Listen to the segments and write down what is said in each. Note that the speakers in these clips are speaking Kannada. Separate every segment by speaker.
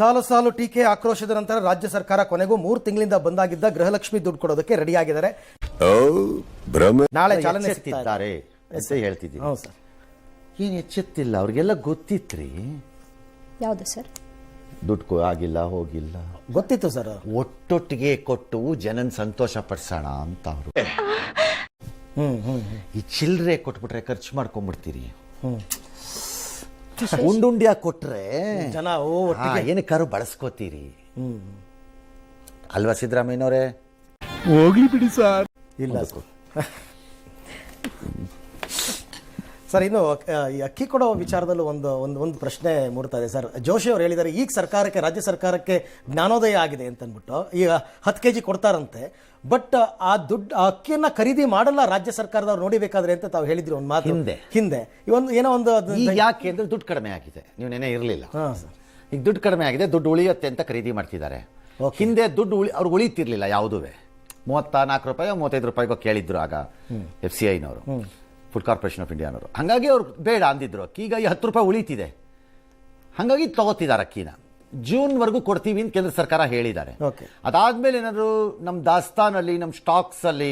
Speaker 1: ಸಾಲು ಸಾಲು ಟೀಕೆ ಆಕ್ರೋಶದ ನಂತರ ರಾಜ್ಯ ಸರ್ಕಾರ ಕೊನೆಗೂ ಮೂರು ತಿಂಗಳಿಂದ ಬಂದಾಗಿದ್ದ ಗೃಹಲಕ್ಷ್ಮಿ ದುಡ್ಡು ಕೊಡೋದಕ್ಕೆ ರೆಡಿ
Speaker 2: ಆಗಿದ್ದಾರೆ
Speaker 1: ನಾಳೆ ಚಾಲನೆ
Speaker 3: ಸಿಗ್ತಿದ್ದಾರೆ. ಅಂತ ಹೇಳ್ತಿದ್ದೀನಿ.
Speaker 1: ಹೌದು ಸರ್.
Speaker 3: ಏನ್ ಎಚ್ಚೆತ್ತಿಲ್ಲ? ಅವ್ರಿಗೆಲ್ಲ ಗೊತ್ತಿತ್ರಿ.
Speaker 4: ಯಾವುದು ಸರ್?
Speaker 3: ದುಡ್ಡು ಕೊ- ಆಗಿಲ್ಲ ಹೋಗಿಲ್ಲ.
Speaker 1: ಗೊತ್ತಿತ್ತು ಸರ್.
Speaker 3: ಒಟ್ಟೊಟ್ಟಿಗೆ ಕೊಟ್ಟು ಜನನ್ ಸಂತೋಷ ಪಡಿಸೋಣ ಅಂತ ಅವರು.
Speaker 1: ಹ್ಮ್ ಹ್ಮ್
Speaker 3: ಈ ಚಿಲ್ಲರೆ ಕೊಟ್ಬಿಟ್ರೆ ಖರ್ಚು ಮಾಡ್ಕೊಂಡ್ಬಿಡ್ತೀರಿ ಉಂಡುಂಡ್ಯಾಗಿ ಕೊಟ್ರೆ
Speaker 1: ಜನ
Speaker 3: ಏನಕ್ಕಾರು ಬಳಸ್ಕೋತೀರಿ? ಅಲ್ವಾ ಸಿದ್ದರಾಮಯ್ಯನವರೇ?
Speaker 1: ಇಲ್ಲ. ಸರ್ ಸರ್ ಇನ್ನು ಈ ಅಕ್ಕಿ ಕೊಡೋ ವಿಚಾರದಲ್ಲೂ ಒಂದು ಒಂದು ಒಂದು ಪ್ರಶ್ನೆ ಮೂಡ್ತಾ ಇದೆ. ಸರ್ ಜೋಶಿ ಅವರು ಹೇಳಿದ್ದಾರೆ ಈಗ ಸರ್ಕಾರಕ್ಕೆ ರಾಜ್ಯ ಸರ್ಕಾರಕ್ಕೆ ಜ್ಞಾನೋದಯ ಆಗಿದೆ ಅಂತ ಅಂದ್ಬಿಟ್ಟು ಈಗ ಹತ್ತು ಕೆ ಜಿ ಕೊಡ್ತಾರಂತೆ. ಬಟ್ ಆ ದುಡ್ಡು ಆ ಅಕ್ಕಿಯನ್ನ ಖರೀದಿ ಮಾಡಲ್ಲ ರಾಜ್ಯ ಸರ್ಕಾರದವ್ರು ನೋಡಿಬೇಕಾದ್ರೆ ಅಂತ ತಾವು ಹೇಳಿದ್ರಿ ಒಂದು ಮಾತು.
Speaker 3: ಹಿಂದೆ.
Speaker 1: ಹಿಂದೆ. ಇವೊಂದು ಏನೋ ಒಂದು
Speaker 3: ಯಾಕೆ ಅಂದ್ರೆ ದುಡ್ಡು ಕಡಿಮೆ ಆಗಿದೆ. ನೀವು ನೆನೆ ಇರಲಿಲ್ಲ. ಈಗ ದುಡ್ಡು ಕಡಿಮೆ ಆಗಿದೆ ದುಡ್ಡು ಉಳಿಯುತ್ತೆ ಅಂತ ಖರೀದಿ ಮಾಡ್ತಿದ್ದಾರೆ. ಹಿಂದೆ ದುಡ್ಡು ಉಳಿ ಅವ್ರು ಉಳಿತಿರ್ಲಿಲ್ಲ ಯಾವುದೂ ಮೂವತ್ತ ನಾಲ್ಕು ರೂಪಾಯಿ ಮೂವತ್ತೈದು ರೂಪಾಯಿಗೋ ಕೇಳಿದ್ರು ಆಗ ಎಫ್ ಸಿ ಐನವರು ಫುಡ್ ಕಾರ್ಪೊರೇಷನ್ ಆಫ್ ಇಂಡಿಯಾನವರು ಹಾಗಾಗಿ ಅವ್ರು ಬೇಡ ಅಂದಿದ್ರು. ಅಕ್ಕಿ ಈಗ ಈ ಹತ್ತು ರೂಪಾಯಿ ಉಳಿತಿದೆ. ಹಾಗಾಗಿ ತಗೋತಿದ್ದಾರೆ ಅಕ್ಕಿನ. ಜೂನ್ವರೆಗೂ ಕೊಡ್ತೀವಿ ಅಂತ ಕೇಂದ್ರ ಸರ್ಕಾರ ಹೇಳಿದ್ದಾರೆ.
Speaker 1: ಓಕೆ
Speaker 3: ಅದಾದ್ಮೇಲೆ ಏನಾದ್ರು ನಮ್ಮ ದಾಸ್ತಾನಲ್ಲಿ ನಮ್ಮ ಸ್ಟಾಕ್ಸ್ ಅಲ್ಲಿ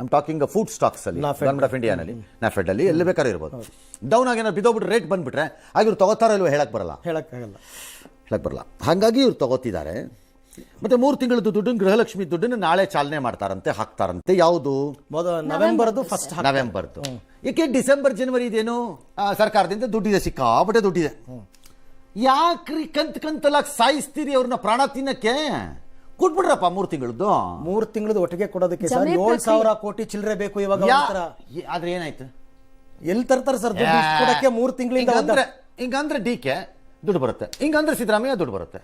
Speaker 3: ಐಮ್ ಟಾಕಿಂಗ್ ಫುಡ್ ಸ್ಟಾಕ್ಸ್ ಅಲ್ಲಿ
Speaker 1: NAFED.
Speaker 3: ಗವರ್ಮೆಂಟ್ ಆಫ್ ಇಂಡಿಯಾನಲ್ಲಿ ನಾಫೆಡಲ್ಲಿ ಎಲ್ಲಿ ಬೇಕಾದ್ರೂ ಇರ್ಬೋದು. ಡೌನ್ ಆಗಿ ಏನಾದ್ರು ಬಿದ್ದೋಗ್ಬಿಟ್ಟು ರೇಟ್ ಬಂದ್ಬಿಟ್ರೆ ಆಗ ಇವ್ರು ತಗೋತಾರೋ ಇಲ್ವೋ ಹೇಳಕ್ ಬರಲ್ಲ.
Speaker 1: ಹೇಳಕ್ಕಾಗಲ್ಲ.
Speaker 3: ಹೇಳಕ್ ಬರಲ್ಲ. ಹಾಗಾಗಿ ಇವ್ರು ತಗೋತಿದ್ದಾರೆ. ಮತ್ತೆ ಮೂರು ತಿಂಗಳದ್ದು ದುಡ್ಡನ್ನು ಗೃಹಲಕ್ಷ್ಮಿ ದುಡ್ಡನ್ನು ನಾಳೆ ಚಾಲನೆ ಮಾಡ್ತಾರಂತೆ ಹಾಕ್ತಾರಂತೆ. ಯಾವುದು?
Speaker 1: ನವೆಂಬರ್ದು ಫಸ್ಟ್
Speaker 3: ನವೆಂಬರ್ದು. ಏಕೆ ಡಿಸೆಂಬರ್ ಜನವರಿ ಇದೇನು? ಆ, ಸರ್ಕಾರದಿಂದ ದುಡ್ಡಿದೆ ಸಿಕ್ಕಾಪಟ್ಟೆ ದುಡ್ಡಿದೆ. ಯಾಕ್ರಿ ಕಂತ್ ಕಂತಲಾಗಿ ಸಾಯಿಸ್ತೀರಿ ಅವ್ರನ್ನ ಪ್ರಾಣ ತಿನ್ನಕ್ಕೆ? ಕೊಟ್ಬಿಡ್ರಪ್ಪ ಮೂರು ತಿಂಗಳದ್ದು.
Speaker 1: ಮೂರು ತಿಂಗಳದ್ದು ಒಟ್ಟಿಗೆ ಕೊಡೋದಕ್ಕೆ ಸರ್
Speaker 4: ಜಮೆ
Speaker 1: ಏಳು
Speaker 4: ಪ್ರಕ್ರಿಯೆ-
Speaker 1: ಸಾವಿರ ಕೋಟಿ ಚಿಲ್ಲರೆ ಬೇಕು ಇವಾಗ
Speaker 3: ಯಾ-
Speaker 1: ಒಂಥರ.
Speaker 3: ಏ- ಆದ್ರೆ ಏನಾಯ್ತು?
Speaker 1: ಎಲ್ಲಿ ತರ್ತಾರೆ ಸರ್ ದುಡ್ಡು ಇಷ್ಟ್ ಕೊಡಕ್ಕೆ ಮೂರು ತಿಂಗಳಿಂದ
Speaker 3: ಹಿಂಗಂದ್ರೆ ಹಿಂಗಂದ್ರೆ ಡಿ ಕೆ ದುಡ್ಡು ಬರುತ್ತೆ. ಹಿಂಗಂದ್ರೆ ಸಿದ್ದರಾಮಯ್ಯ ದುಡ್ಡು ಬರುತ್ತೆ.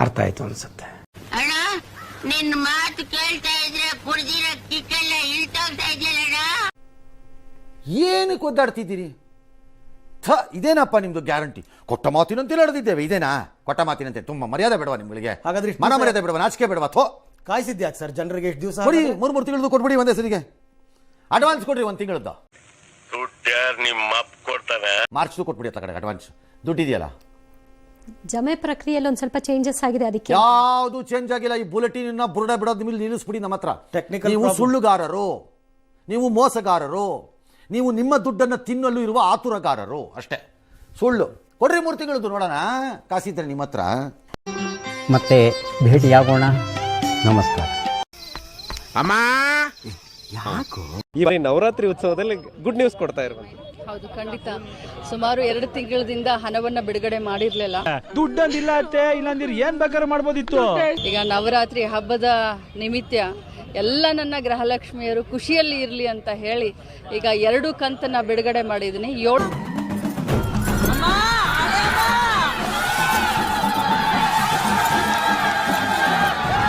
Speaker 5: ಅರ್ಥ ಆಯ್ತು ಅನ್ಸುತ್ತೆ.
Speaker 6: ಅಣ್ಣ ನಿನ್ ಮಾತು ಕೇಳ್ತಾ ಇದ್ರೆ ಕುಡ್ದಿರೋ
Speaker 3: ಏನಕ್ಕೆ ಒದ್ದಾಡ್ತಿದ್ದೀರಿ? ಥ ಇದೇನಪ್ಪ ನಿಮ್ದು ಗ್ಯಾರಂಟಿ? ಕೊಟ್ಟ ಮಾತಿನಂತೆ ನಡೆದಿದ್ದೇವೆ ಇದೇನಾ? ಕೊಟ್ಟ ಮಾತಿನಂತೆ ತುಂಬಾ ಮರ್ಯಾದೆ ಬೇಡವಾ ನಿಮ್ಗಳಿಗೆ?
Speaker 1: ಹಾಗಾದ್ರೆ ಇಷ್ಟು
Speaker 3: ಮನ ಮರ್ಯಾದೆ ಬೇಡವಾ ನಾಚಿಕೆ ಬೇಡವಾ? ಥೋ.
Speaker 1: ಕಾಯಿಸಿದ್ದೆ ಸರ್? ಜನರಿಗೆ ಎಷ್ಟು ದಿವಸ
Speaker 3: ಕೊಡಿ ಮೂರು ಮೂರು ತಿಂಗಳದ್ದು ಕೊಟ್ಬಿಡಿ ಒಂದೇ ಸರಿಗೆ. ಅಡ್ವಾನ್ಸ್ ಕೊಡ್ರಿ ಒಂದು ತಿಂಗಳದ್ದು.
Speaker 2: ದುಡ್ಡು
Speaker 3: ಮಾರ್ಚ್ದು ಕೊಟ್ಬಿಡಿ ಅತ್ತ ಅಡ್ವಾನ್ಸ್ ಅಡ್ವಾನ್ಸ್ ದುಡ್ಡಿದೆಯಲ್ಲ
Speaker 4: ಜಮೆ ಪ್ರಕ್ರಿಯೆಯಲ್ಲಿ ಒಂದು ಸ್ವಲ್ಪ ಚೇಂಜಸ್ ಆಗಿದೆ ಅದಕ್ಕೆ.
Speaker 3: ಯಾವುದು ಚೇಂಜ್ ಆಗಿಲ್ಲ ಈ ಬುಲೆಟಿನ್ ಬುರುಡ ಬಿಡೋದ್ ಮೇಲೆ ನಿಲ್ಲಿಸ್ಬಿಡಿ ನಮ್ಮ ಹತ್ರ.
Speaker 1: ಟೆಕ್ನಿಕಲ್
Speaker 3: ನೀವು ಸುಳ್ಳುಗಾರರು ನೀವು ಮೋಸಗಾರರು ನೀವು ನಿಮ್ಮ ದುಡ್ಡನ್ನು ತಿನ್ನಲು ಇರುವ ಆತುರಗಾರರು ಅಷ್ಟೇ. ಸುಳ್ಳು. ಕೊಡ್ರಿ ಮೂರು ತಿಂಗಳದ್ದು ನೋಡೋಣ. ಕಾಸಿದ್ರೆ ನಿಮ್ಮ ಹತ್ರ.
Speaker 5: ಮತ್ತೆ ಭೇಟಿಯಾಗೋಣ. ನಮಸ್ಕಾರ. ಅಮ್ಮ!
Speaker 7: ಈ ಬಾರಿ ನವರಾತ್ರಿ ಉತ್ಸವದಲ್ಲಿ ಗುಡ್ ನ್ಯೂಸ್ ಕೊಡ್ತಾ ಇರುವಂತ
Speaker 8: ಹೌದು ಖಂಡಿತ. ಸುಮಾರು ಎರಡು ತಿಂಗಳಿಂದ ಹಣವನ್ನ ಬಿಡುಗಡೆ ಮಾಡಿರ್ಲಿಲ್ಲ.
Speaker 9: ದುಡ್ಡಂದಿಲ್ಲ ಅತ್ತೆ ಇಲ್ಲಾಂದ್ರೆ ಏನ್ ಬೇಕಾದ್ರೂ ಮಾಡ್ಬೋದಿತ್ತು.
Speaker 8: ಈಗ ನವರಾತ್ರಿ ಹಬ್ಬದ ನಿಮಿತ್ತ ಎಲ್ಲ ನನ್ನ ಗೃಹಲಕ್ಷ್ಮಿಯರು ಖುಷಿಯಲ್ಲಿ ಇರಲಿ ಅಂತ ಹೇಳಿ ಈಗ ಎರಡು ಕಂತನ್ನ ಬಿಡುಗಡೆ ಮಾಡಿದ್ದೀನಿ. ಏಳು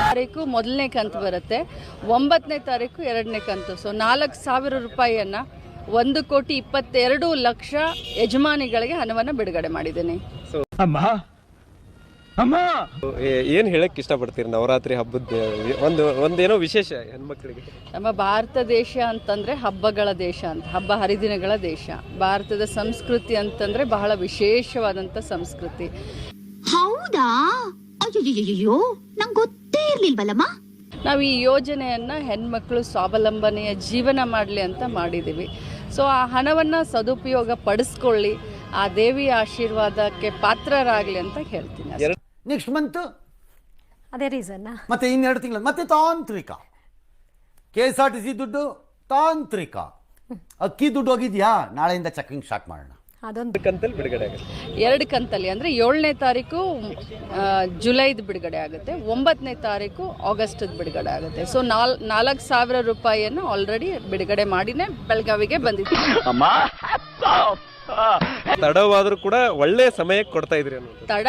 Speaker 8: ತಾರೀಕು ಮೊದಲನೇ ಕಂತು ಬರುತ್ತೆ. ಒಂಬತ್ತನೇ ತಾರೀಕು ಎರಡನೇ ಕಂತು. ಸೊ ನಾಲ್ಕು ಸಾವಿರ ರೂಪಾಯಿಯನ್ನು ಒಂದು ಕೋಟಿ ಇಪ್ಪತ್ತೆರಡು ಲಕ್ಷ ಯಜಮಾನಿಗಳಿಗೆ ಹಣವನ್ನು ಬಿಡುಗಡೆ ಮಾಡಿದ್ದೀನಿ.
Speaker 9: ಅಮ್ಮ!
Speaker 7: ಏನ್ ಹೇಳಕ್ ಇಷ್ಟಪಡ್ತೀರಿ ನವರಾತ್ರಿ ಹಬ್ಬದ ಒಂದು ಒಂದೇನೋ ವಿಶೇಷ ಹೆಣ್ಮಕ್ಳಿಗೆ?
Speaker 8: ನಮ್ಮ ಭಾರತ ದೇಶ ಅಂತಂದ್ರೆ ಹಬ್ಬಗಳ ದೇಶ ಅಂತ ಹಬ್ಬ ಹರಿದಿನಗಳ ದೇಶ. ಭಾರತದ ಸಂಸ್ಕೃತಿ ಅಂತಂದ್ರೆ ಬಹಳ ವಿಶೇಷವಾದಂಥ ಸಂಸ್ಕೃತಿ.
Speaker 6: ಹೌದಾ? ಅಯ್ಯೋ ನಂಗೆ ಗೊತ್ತೇ ಇರ್ಲಿಲ್ವಲ್ಲಮ್ಮ?
Speaker 8: ನಾವು ಈ ಯೋಜನೆಯನ್ನ ಹೆಣ್ಮಕ್ಳು ಸ್ವಾವಲಂಬನೆಯ ಜೀವನ ಮಾಡಲಿ ಅಂತ ಮಾಡಿದ್ದೀವಿ ಸೊ ಆ ಹಣವನ್ನ ಸದುಪಯೋಗ ಪಡಿಸ್ಕೊಳ್ಳಿ ಆ ದೇವಿಯ ಆಶೀರ್ವಾದಕ್ಕೆ ಪಾತ್ರರಾಗಲಿ ಅಂತ ಹೇಳ್ತೀನಿ.
Speaker 3: ನೆಕ್ಸ್ಟ್ ಮಂತ್
Speaker 4: ಅದೇ ರೀಸನ್
Speaker 3: ಮತ್ತೆ ಇನ್ನೆರಡು ತಿಂಗಳು ಮತ್ತೆ ತಾಂತ್ರಿಕ. K S R T C ದುಡ್ಡು ತಾಂತ್ರಿಕ. ಅಕ್ಕಿ ದುಡ್ಡು ಹೋಗಿದ್ಯಾ? ನಾಳೆಯಿಂದ ಚೆಕಿಂಗ್ ಸ್ಟಾರ್ಟ್ ಮಾಡೋಣ.
Speaker 4: ಅದೊಂದು.
Speaker 7: ಕಂತಲ್ಲಿ ಬಿಡುಗಡೆ ಆಗುತ್ತೆ.
Speaker 8: ಎರಡು ಕಂತಲ್ಲಿ ಅಂದರೆ ಏಳನೇ ತಾರೀಕು ಜುಲೈದು ಬಿಡುಗಡೆ ಆಗುತ್ತೆ. ಒಂಬತ್ತನೇ ತಾರೀಕು ಆಗಸ್ಟದ ಬಿಡುಗಡೆ ಆಗುತ್ತೆ. ಸೊ ನಾಲ್ ನಾಲ್ಕು ಸಾವಿರ ರೂಪಾಯಿಯನ್ನು ಆಲ್ರೆಡಿ ಬಿಡುಗಡೆ ಮಾಡಿನೇ ಬೆಳಗಾವಿಗೆ ಬಂದಿದೆ
Speaker 7: ತಡವಾದ್ರೂ ಕೂಡ ಒಳ್ಳೆ ಸಮಯಕ್ಕೆ ಕೊಡ್ತಾ ಇದ್ರಿ ಅನ್ನೋದು.
Speaker 8: ತಡ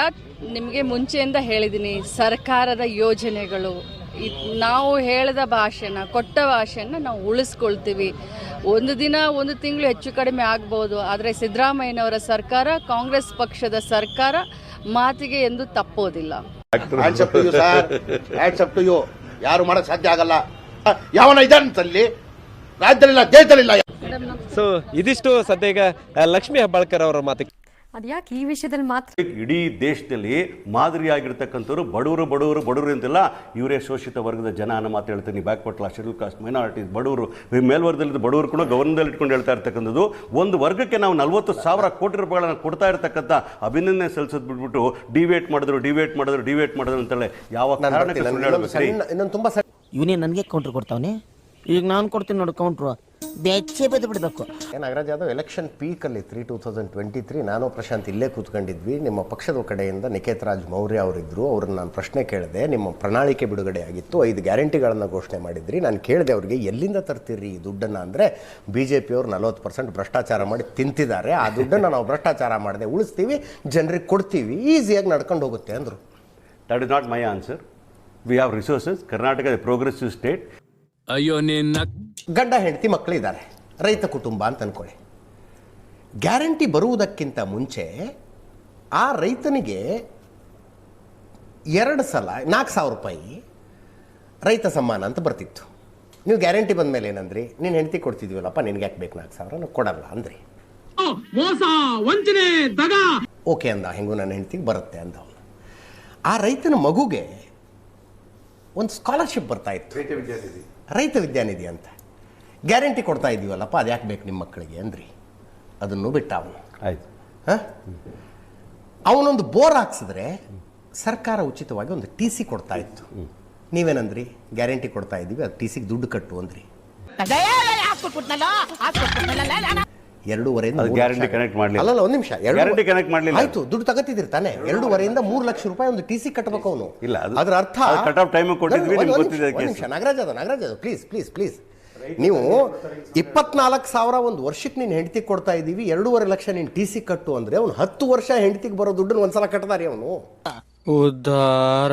Speaker 8: ನಿಮಗೆ ಮುಂಚೆಯಿಂದ ಹೇಳಿದ್ದೀನಿ ಸರ್ಕಾರದ ಯೋಜನೆಗಳು. ಇದ್- ನಾವು ಹೇಳಿದ ಭಾಷೆನ ಕೊಟ್ಟ ಭಾಷೆನ ನಾವು ಉಳಿಸ್ಕೊಳ್ತೀವಿ. ಒಂದು ದಿನ ಒಂದು ತಿಂಗಳು ಹೆಚ್ಚು ಕಡಿಮೆ ಆಗ್ಬೋದು ಆದರೆ ಸಿದ್ದರಾಮಯ್ಯನವರ ಸರ್ಕಾರ ಕಾಂಗ್ರೆಸ್ ಪಕ್ಷದ ಸರ್ಕಾರ ಮಾತಿಗೆ ಎಂದು ತಪ್ಪೋದಿಲ್ಲ.
Speaker 10: ಯಾರು ಮಾಡಕ್ ಸಾಧ್ಯ ಆಗಲ್ಲ. ಯಾವನ ಇದಲ್ಲಿ ರಾಜ್ಯದಲ್ಲಿಲ್ಲ ದೇಶದಲ್ಲಿಲ್ಲ.
Speaker 7: ಸೊ ಇದಿಷ್ಟು ಸದ್ಯ ಲಕ್ಷ್ಮಿ ಲಕ್ಷ್ಮೀ ಹೆಬ್ಬಾಳ್ಕರ್ ಅವರ ಮಾತು.
Speaker 4: ಅದ್ಯಾಕೆ ಈ ವಿಷಯದಲ್ಲಿ ಮಾತ್ರ?
Speaker 11: ಇಡೀ ದೇಶದಲ್ಲಿ ಮಾದರಿಯಾಗಿರ್ತಕ್ಕಂಥವ್ರು ಬಡವರು ಬಡವರು ಬಡವರು ಅಂತೆಲ್ಲ ಇವರೇ ಶೋಷಿತ ವರ್ಗದ ಜನ ಅನ್ನೋ ಮಾತು ಹೇಳ್ತೀನಿ. Backward class schedule caste minorities ಬಡವರು. ಈ ಮೇಲ್ವರ್ಗದಲ್ಲಿ ಬಡವರು ಕೂಡ ಗೌರ್ನದಲ್ಲಿ ಇಟ್ಕೊಂಡು ಹೇಳ್ತಾ ಇರ್ತಕ್ಕಂಥದ್ದು. ಒಂದು ವರ್ಗಕ್ಕೆ ನಾವು ನಲ್ವತ್ತು ಸಾವಿರ ಕೋಟಿ ರೂಪಾಯಿಗಳನ್ನು ಕೊಡ್ತಾ ಇರ್ತಕ್ಕಂಥ ಅಭಿನಂದನೆ ಸಲ್ಲಿಸೋದು ಬಿಟ್ಬಿಟ್ಟು ಡಿವೇಟ್ ಮಾಡಿದ್ರು ಡಿವೇಟ್ ಮಾಡಿದ್ರು ಡಿವೇಟ್ ಮಾಡಿದ್ರು ಅಂತೇಳಿ ಯಾವ ಕಾರಣಕ್ಕೆ?
Speaker 10: ಇನ್ನೊಂದು ತುಂಬಾ ಸರಿ
Speaker 5: ಇವನೇ ನನಗೆ ಕೌಂಟ್ರ್ ಕೊಡ್ತಾವನೆ? ಈಗ ನಾನು ಕೊಡ್ತೀನಿ ನೋಡಿ ಕೌಂಟ್ರು ಬೆಚ್ಚೆ ಬದ್ದು ಬಿಡಬೇಕು
Speaker 10: Nagaraj Yadav election ಪೀಕಲ್ಲಿ three two thousand twenty three ನಾನು ಪ್ರಶಾಂತ್ ಇಲ್ಲೇ ಕೂತ್ಕೊಂಡಿದ್ವಿ. ನಿಮ್ಮ ಪಕ್ಷದ ಕಡೆಯಿಂದ ನಿಖೇತ್ ರಾಜ್ ಮೌರ್ಯ ಅವರಿದ್ದರು ಅವ್ರನ್ನ ನಾನು ಪ್ರಶ್ನೆ ಕೇಳಿದೆ ನಿಮ್ಮ ಪ್ರಣಾಳಿಕೆ ಬಿಡುಗಡೆ ಆಗಿತ್ತು. ಐದು ಗ್ಯಾರಂಟಿಗಳನ್ನು ಘೋಷಣೆ ಮಾಡಿದ್ರಿ. ನಾನು ಕೇಳಿದೆ ಅವ್ರಿಗೆ ಎಲ್ಲಿಂದ ತರ್ತೀರಿ ಈ ದುಡ್ಡನ್ನು? ಅಂದರೆ ಬಿ ಜೆ ಪಿಯವರು ನಲ್ವತ್ತು ಪರ್ಸೆಂಟ್ ಭ್ರಷ್ಟಾಚಾರ ಮಾಡಿ ತಿಂತಿದ್ದಾರೆ. ಆ ದುಡ್ಡನ್ನು ನಾವು ಭ್ರಷ್ಟಾಚಾರ ಮಾಡದೆ. ಉಳಿಸ್ತೀವಿ ಜನರಿಗೆ ಕೊಡ್ತೀವಿ. ಈಸಿಯಾಗಿ ನಡ್ಕೊಂಡು ಹೋಗುತ್ತೆ ಅಂದರು.
Speaker 11: That is not my answer we have resources Karnataka progressive state
Speaker 9: ಅಯ್ಯೋ ನಿನ್ನ
Speaker 10: ಗಂಡ ಹೆಂಡತಿ ಮಕ್ಕಳಿದ್ದಾರೆ. ರೈತ ಕುಟುಂಬ ಅಂತ ಅಂದ್ಕೊಳ್ಳಿ ಗ್ಯಾರಂಟಿ ಬರುವುದಕ್ಕಿಂತ ಮುಂಚೆ ಆ ರೈತನಿಗೆ ಎರಡು ಸಲ ನಾಲ್ಕು ಸಾವಿರ ರೂಪಾಯಿ ರೈತ ಸಮ್ಮಾನ ಅಂತ ಬರ್ತಿತ್ತು. ನೀವು ಗ್ಯಾರಂಟಿ ಬಂದ ಮೇಲೆ ಏನಂದ್ರಿ? ನೀನು ಹೆಂಡತಿ ಕೊಡ್ತಿದ್ವಲ್ಲಪ್ಪ ನಿನ್ಗೆ ಯಾಕೆ ಬೇಕು ನಾಲ್ಕು ಸಾವಿರ? ನಾವು ಕೊಡಲ್ಲ ಅಂದ್ರಿ. ಓಕೆ ಅಂದ ಹೆಂಗೂ ನನ್ನ ಹೆಂಡತಿಗೆ ಬರುತ್ತೆ ಅಂದ ಅವನು. ಆ ರೈತನ ಮಗುಗೆ ಒಂದು ಸ್ಕಾಲರ್ಶಿಪ್ ಬರ್ತಾ ಇತ್ತು. ರೈತ ವಿದ್ಯಾನಿಧಿ ಅಂತ. ಗ್ಯಾರಂಟಿ ಕೊಡ್ತಾ ಇದೀವಲ್ಲಪ್ಪ ಅದು ಯಾಕೆ ಬೇಕು ನಿಮ್ಮ ಮಕ್ಕಳಿಗೆ ಅಂದ್ರಿ. ಅದನ್ನು ಬಿಟ್ಟ ಅವನು.
Speaker 11: ಆಯ್ತು.
Speaker 10: ಹಾಂ? ಅವನೊಂದು ಬೋರ್ ಹಾಕ್ಸಿದ್ರೆ ಸರ್ಕಾರ ಉಚಿತವಾಗಿ ಒಂದು ಟಿ ಸಿ ಕೊಡ್ತಾ ಇತ್ತು. ನೀವೇನಂದ್ರಿ? ಗ್ಯಾರಂಟಿ ಕೊಡ್ತಾ ಇದ್ದೀವಿ ಅದು ಟಿ ಸಿಗೆ ದುಡ್ಡು ಕಟ್ಟು ಅಂದ್ರಿ. ಎರಡೂವರೆಯಿಂದ ಗ್ಯಾರಂಟಿ
Speaker 11: ಕನೆಕ್ಟ್ ಮಾಡ್ಲಿಲ್ಲ.
Speaker 10: ಅಲ್ಲಲ್ಲ ಒಂದು ನಿಮಿಷ.
Speaker 11: ಗ್ಯಾರಂಟಿ ಕನೆಕ್ಟ್
Speaker 10: ಆಯ್ತು ದುಡ್ಡು ತಗತಿದ್ದೀರಿ ತಾನೆ. ಎರಡೂವರೆಯಿಂದ ಮೂರು ಲಕ್ಷ ರೂಪಾಯಿ ಒಂದು ಟಿ ಸಿ ಕಟ್ಟಬೇಕು ಅವನು.
Speaker 11: ಇಲ್ಲ, ಅದು-
Speaker 10: ಅದರ ಅರ್ಥ?
Speaker 11: ಕಟ್ ಆಫ್ ಟೈಮ್ ಕೊಟ್ಟಿದ್ವಿ, ನಿಮ್ಗೆ ಗೊತ್ತಿದೆ
Speaker 10: ನಿಮಿಷ, ನಿಮಿಷ ನಾಗರಾಜ್ ಅದು ನಾಗರಾಜ್ ಅದು. ಪ್ಲೀಸ್ ಪ್ಲೀಸ್ ಪ್ಲೀಸ್ ನೀವು ಇಪ್ಪತ್ನಾಲ್ಕು ಸಾವಿರ ಒಂದು ವರ್ಷಕ್ಕೆ ನೀನು ಹೆಂಡತಿ ಕೊಡ್ತಾ ಇದ್ದೀವಿ ಎರಡೂವರೆ ಲಕ್ಷ ನೀನು ಟಿ ಸಿ ಕಟ್ಟು ಅಂದ್ರೆ ಅವ್ನು ಹತ್ತು ವರ್ಷ ಹೆಂಡತಿಗೆ ಬರೋ ದುಡ್ಡನ್ನು ಒಂದ್ಸಲ ಕಟ್ಟದಾರಿ ಅವನು.
Speaker 9: ಉದ್ದಾರ.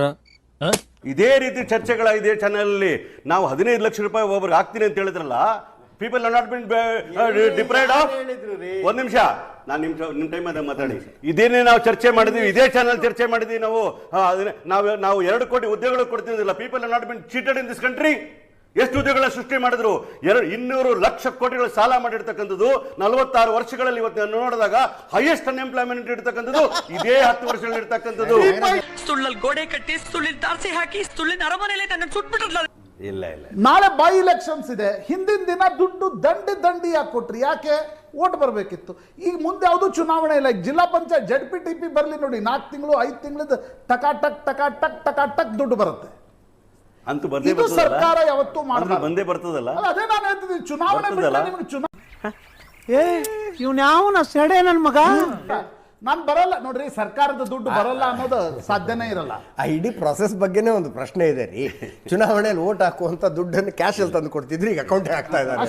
Speaker 11: ಇದೇ ರೀತಿ ಚರ್ಚೆಗಳ ಚರ್ಚೆಗಳಾಗಿದೆ ಚಾನಲಲ್ಲಿ. ನಾವು ಹದಿನೈದು ಲಕ್ಷ ರೂಪಾಯಿ ಒಬ್ಬರಿಗೆ ಹಾಕ್ತೀನಿ ಅಂತ ಹೇಳಿದ್ರಲ್ಲ people not been deprived of ಒಂದ್ ನಿಮಿಷ ನಾನು ನಿಮ್ ನಿಮ್ ಟೈಮ್ ಅದೇ ಮಾತಾಡಿ. ಇದೇನೇ ನಾವು ಚರ್ಚೆ ಮಾಡಿದ್ವಿ ಇದೇ ಚಾನಲ್ ಚರ್ಚೆ ಮಾಡಿದ್ವಿ ನಾವು. ನಾವು ನಾವು ಎರಡು ಕೋಟಿ ಉದ್ಯೋಗಗಳು ಕೊಡ್ತಿದ್ದಿಲ್ಲ people not been cheated in this country ಎಷ್ಟು ಉದ್ಯೋಗಗಳ ಸೃಷ್ಟಿ ಮಾಡಿದ್ರು? ಎರಡು ಇನ್ನೂರು ಲಕ್ಷ ಕೋಟಿಗಳ ಸಾಲ ಮಾಡಿರ್ತಕ್ಕಂಥದ್ದು ನಲವತ್ತಾರು ವರ್ಷಗಳಲ್ಲಿ ಇವತ್ತು ನಾನು ನೋಡಿದಾಗ ಹೈಯೆಸ್ಟ್ ಅನ್ಎಂಪ್ಲಾಯ್ಮೆಂಟ್ ಇರ್ತಕ್ಕಂಥದ್ದು ಇದೇ ಹತ್ತು ವರ್ಷಗಳಲ್ಲಿ ಇರ್ತಕ್ಕಂಥದ್ದು.
Speaker 9: ಸುಳ್ಳಲ್ ಗೋಡೆ ಕಟ್ಟಿ ಸುಳ್ಳಿನ ತಾರಸಿ ಹಾಕಿ ಸುಳ್ಳಿನ ಅರಮನೆಯಲ್ಲಿ ನನ್ನ ಸುಟ್ಬಿಟ್ರಲ್ಲ
Speaker 11: ಇಲ್ಲ ಇಲ್ಲ.
Speaker 9: ನಾಳೆ ಬೈ ಇಲೆಕ್ಷನ್ಸ್ ಇದೆ. ಹಿಂದಿನ ದಿನ ದುಡ್ಡು ದಂಡಿ ದಂಡಿಯಾಗಿ ಕೊಟ್ರಿ. ಯಾಕೆ? ಓಟ್ ಬರಬೇಕಿತ್ತು. ಈಗ ಮುಂದೆ ಯಾವುದು ಚುನಾವಣೆ ಇಲ್ಲ. ಜಿಲ್ಲಾ panchayat Z P T P ಬರಲಿ ನೋಡಿ. ನಾಲ್ಕು ತಿಂಗಳು ಐದು ತಿಂಗಳದ್ದು ಟಕಾ ಟಕ್ ಟಕಾ ಟಕ್ ಟಕಾ ಟಕ್ ದುಡ್ಡು ಬರುತ್ತೆ.
Speaker 11: ಅಂತೂ ಬಂದೇ
Speaker 9: ಇದು ಸರ್ಕಾರ ಯಾವತ್ತೂ
Speaker 11: ಅಂದ್ರೆ
Speaker 9: ಮಾಡಬಾರ್ದು.
Speaker 11: ಬಂದೇ ಬರ್ತದಲ್ಲ?
Speaker 9: ಅದೇ ನಾನು ಹೇಳ್ತಿದ್ದೀನಿ ಚುನಾವಣೆ ಬಿಟ್ರೆ
Speaker 11: ಬರ್ತದಲ್ಲ?
Speaker 9: ನಿಮ್ಗೆ ಚುನಾವಣೆ
Speaker 5: ಏ ಇವ್ನ ಯಾವನ ಸೆಡೆ ನನ್ನ ಮಗ?
Speaker 9: ನಾನು ಬರಲ್ಲ. ನೋಡ್ರಿ ಸರ್ಕಾರದ ದುಡ್ಡು ಬರಲ್ಲ ಅನ್ನೋದು ಸಾಧ್ಯನೇ ಇರಲ್ಲ.
Speaker 10: ಆ ಇಡೀ ಪ್ರೊಸೆಸ್ ಬಗ್ಗೆನೇ ಒಂದು ಪ್ರಶ್ನೆ ಇದೆ ರೀ. ಚುನಾವಣೆಯಲ್ಲಿ ಓಟ್ ಹಾಕುವಂತ ದುಡ್ಡನ್ನು ಕ್ಯಾಶಲ್ಲಿ ತಂದು ಕೊಡ್ತಿದ್ರು ಈಗ ಅಕೌಂಟ್ ಹಾಕ್ತಾ ಇದ್ದಾರೆ.